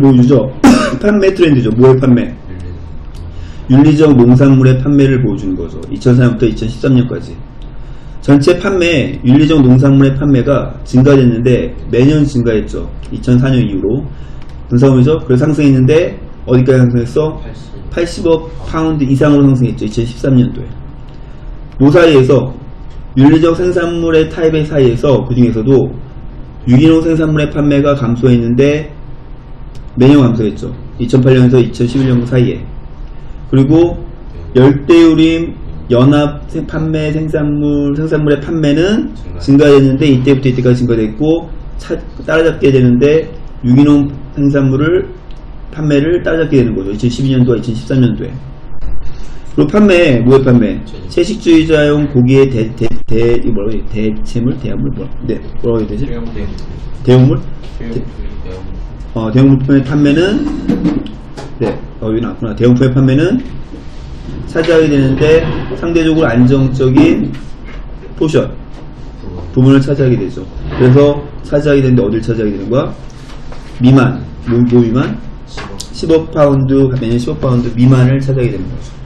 보여주죠. 판매 트렌드죠. 뭐의 판매? 윤리적 농산물의 판매를 보여주는 거죠. 2004년부터 2013년까지. 전체 판매, 윤리적 농산물의 판매가 증가됐는데 매년 증가했죠. 2004년 이후로. 분사금이죠. 그래서 상승했는데 어디까지 상승했어? 80 억 파운드 이상으로 상승했죠. 2013년도에. 그 사이에서 윤리적 생산물의 타입의 사이에서 그 중에서도 유기농 생산물의 판매가 감소했는데 매년 감소했죠. 2008년에서 2011년 사이에. 그리고 열대우림 연합 생- 판매 생산물 생산물의 판매는 증가. 증가했는데 이때부터 이때까지 증가됐고 차- 따라잡게 되는데 유기농 생산물을 판매를 따라잡게 되는 거죠. 2012년도와 2013년도에. 그리고 판매 뭐의 판매? 채식. 채식주의자용 고기의 대, 대, 대, 이거 뭐라고 해야 돼? 대체물? 대합물? 뭐라, 네, 뭐라고 해야 되지? 대용물? 대, 어, 대용물품의 판매는 네, 어, 여기 나왔구나. 대용품의 판매는 차지하게 되는데 상대적으로 안정적인 포션 부분을 차지하게 되죠. 그래서 차지하게 되는데 어딜 차지하게 되는 거야? 미만, 뭐, 뭐 미만? 15파운드, 매년 15파운드 미만을 차지하게 되는 거죠.